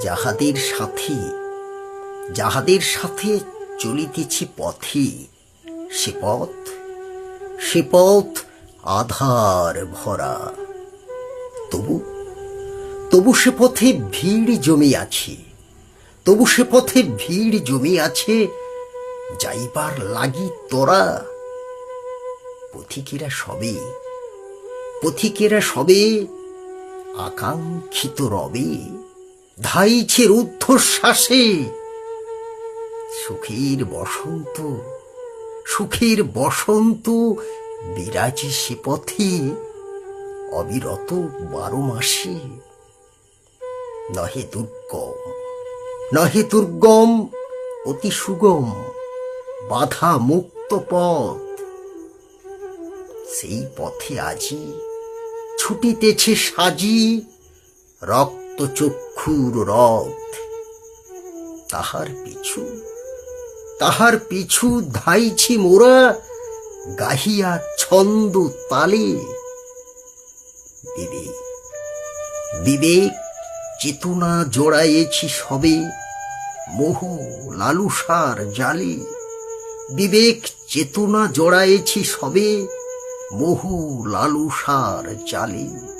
যাহাদের সাথে যাহাদের সাথে চলিতেছি পথে, সে পথ সে পথ আধার ভরা। তবু তবু সে পথে ভিড় জমিয়াছে তবু সে পথে ভিড় জমিয়াছে যাইবার লাগি তোরা। পথিকেরা সবে পথিকেরা সবে আকাঙ্ক্ষিত রবে। ধাইছে রুদ্ধশ্বাসে সুখের বসন্ত সুখের বসন্ত বিরাজি সে পথে, অবিরত বারো মাসে। নহে দুর্গম নহে দুর্গম, অতি সুগম বাধা মুক্ত পথ। সেই পথে আজি ছুটিতেছে সাজি রক্ত চক্ষুর রথ। তাহার পিছু তাহার পিছু ধাইছি মোরা, গাহিয়া ছন্দ তালে। বিবেক বিবেক চেতনা জোড়াইছি সবে, মোহ লালুসার জালে। বিবেক চেতনা জোড়াইছি সবে, মোহ লালুসার জালে।